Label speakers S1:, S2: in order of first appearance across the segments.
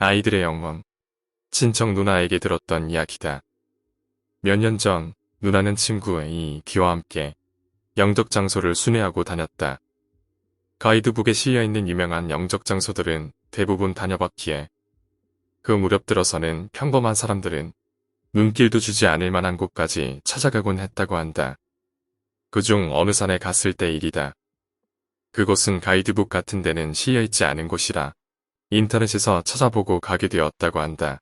S1: 아이들의 영혼. 친척 누나에게 들었던 이야기다. 몇 년 전 누나는 친구 A, B와 함께 영적 장소를 순회하고 다녔다. 가이드북에 실려있는 유명한 영적 장소들은 대부분 다녀봤기에 그 무렵 들어서는 평범한 사람들은 눈길도 주지 않을 만한 곳까지 찾아가곤 했다고 한다. 그중 어느 산에 갔을 때 일이다. 그곳은 가이드북 같은 데는 실려있지 않은 곳이라 인터넷에서 찾아보고 가게 되었다고 한다.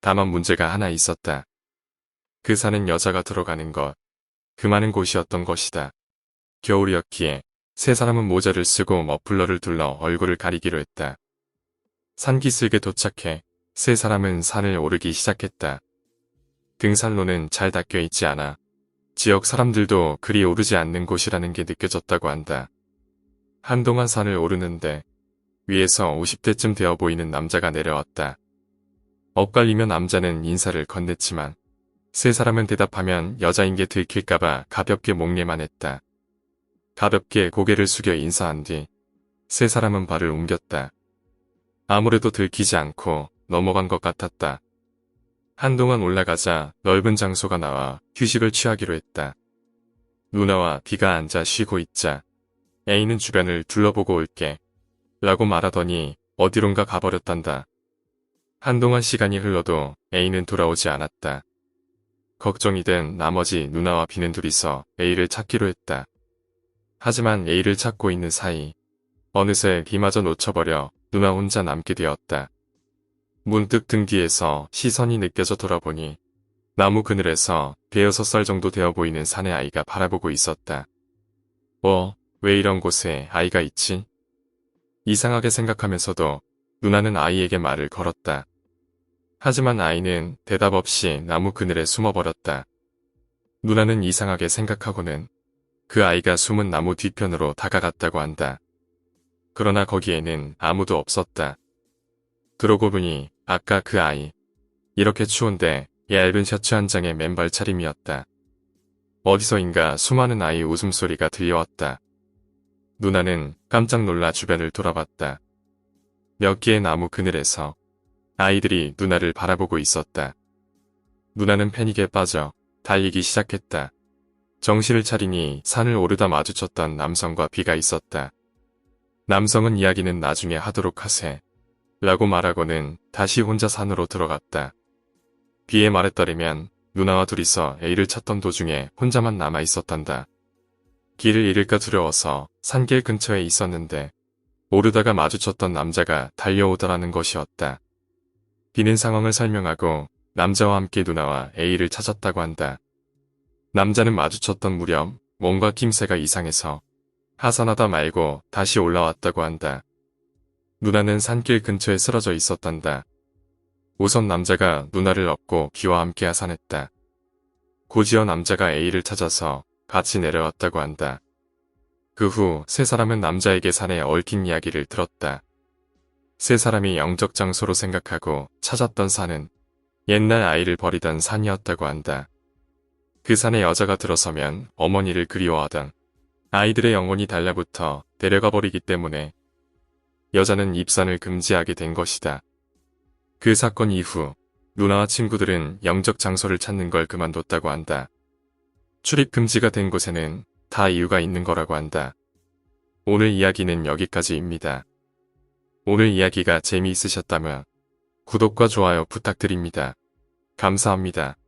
S1: 다만 문제가 하나 있었다. 그 산은 여자가 들어가는 것, 그 많은 곳이었던 것이다. 겨울이었기에 세 사람은 모자를 쓰고 머플러를 둘러 얼굴을 가리기로 했다. 산기슭에 도착해 세 사람은 산을 오르기 시작했다. 등산로는 잘 닦여 있지 않아 지역 사람들도 그리 오르지 않는 곳이라는 게 느껴졌다고 한다. 한동안 산을 오르는데 위에서 50대쯤 되어 보이는 남자가 내려왔다. 엇갈리며 남자는 인사를 건넸지만 세 사람은 대답하면 여자인 게 들킬까봐 가볍게 목례만 했다. 가볍게 고개를 숙여 인사한 뒤 세 사람은 발을 옮겼다. 아무래도 들키지 않고 넘어간 것 같았다. 한동안 올라가자 넓은 장소가 나와 휴식을 취하기로 했다. 누나와 비가 앉아 쉬고 있자 A는 주변을 둘러보고 올게 라고 말하더니 어디론가 가버렸단다. 한동안 시간이 흘러도 A는 돌아오지 않았다. 걱정이 된 나머지 누나와 비는 둘이서 A를 찾기로 했다. 하지만 A를 찾고 있는 사이 어느새 비마저 놓쳐버려 누나 혼자 남게 되었다. 문득 등 뒤에서 시선이 느껴져 돌아보니 나무 그늘에서 대여섯 살 정도 되어 보이는 사내 아이가 바라보고 있었다. 어, 왜 이런 곳에 아이가 있지? 이상하게 생각하면서도 누나는 아이에게 말을 걸었다. 하지만 아이는 대답 없이 나무 그늘에 숨어버렸다. 누나는 이상하게 생각하고는 그 아이가 숨은 나무 뒤편으로 다가갔다고 한다. 그러나 거기에는 아무도 없었다. 그러고 보니 아까 그 아이 이렇게 추운데 얇은 셔츠 한 장의 맨발 차림이었다. 어디서인가 수많은 아이 웃음소리가 들려왔다. 누나는 깜짝 놀라 주변을 돌아봤다. 몇 개의 나무 그늘에서 아이들이 누나를 바라보고 있었다. 누나는 패닉에 빠져 달리기 시작했다. 정신을 차리니 산을 오르다 마주쳤던 남성과 비가 있었다. 남성은 이야기는 나중에 하도록 하세. 라고 말하고는 다시 혼자 산으로 들어갔다. 말에 따르면 누나와 둘이서 A를 찾던 도중에 혼자만 남아 있었단다. 길을 잃을까 두려워서 산길 근처에 있었는데 오르다가 마주쳤던 남자가 달려오더라는 것이었다. 비는 상황을 설명하고 남자와 함께 누나와 A를 찾았다고 한다. 남자는 마주쳤던 무렵 뭔가 낌새가 이상해서 하산하다 말고 다시 올라왔다고 한다. 누나는 산길 근처에 쓰러져 있었단다. 우선 남자가 누나를 업고 비와 함께 하산했다. 고지어 남자가 A를 찾아서 같이 내려왔다고 한다. 그 후 세 사람은 남자에게 산에 얽힌 이야기를 들었다. 세 사람이 영적 장소로 생각하고 찾았던 산은 옛날 아이를 버리던 산이었다고 한다. 그 산에 여자가 들어서면 어머니를 그리워하던 아이들의 영혼이 달라붙어 데려가 버리기 때문에 여자는 입산을 금지하게 된 것이다. 그 사건 이후 누나와 친구들은 영적 장소를 찾는 걸 그만뒀다고 한다. 출입 금지가 된 곳에는 다 이유가 있는 거라고 한다. 오늘 이야기는 여기까지입니다. 오늘 이야기가 재미있으셨다면 구독과 좋아요 부탁드립니다. 감사합니다.